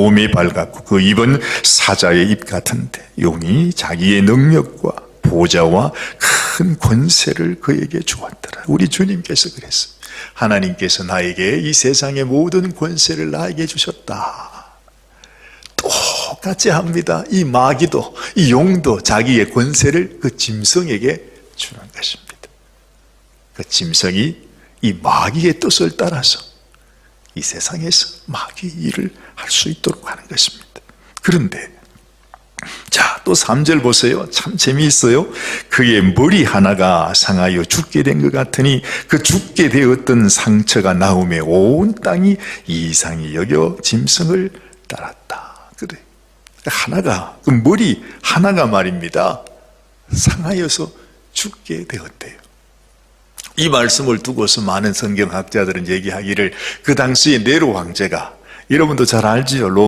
몸이 밝았고 그 입은 사자의 입 같은데 용이 자기의 능력과 보좌와 큰 권세를 그에게 주었더라. 우리 주님께서 그랬습니다. 하나님께서 나에게 이 세상의 모든 권세를 나에게 주셨다. 똑같이 합니다. 이 마귀도, 이 용도 자기의 권세를 그 짐승에게 주는 것입니다. 그 짐승이 이 마귀의 뜻을 따라서 이 세상에서 마귀 일을 할 수 있도록 하는 것입니다. 그런데 자, 또 3절 보세요. 참 재미있어요. 그의 머리 하나가 상하여 죽게 된 것 같으니 그 죽게 되었던 상처가 나오며 온 땅이 이상히 여겨 짐승을 따랐다. 그래. 하나가, 그 머리 하나가 말입니다. 상하여서 죽게 되었대요. 이 말씀을 두고서 많은 성경학자들은 얘기하기를 그 당시에 네로 황제가 여러분도 잘 알지요.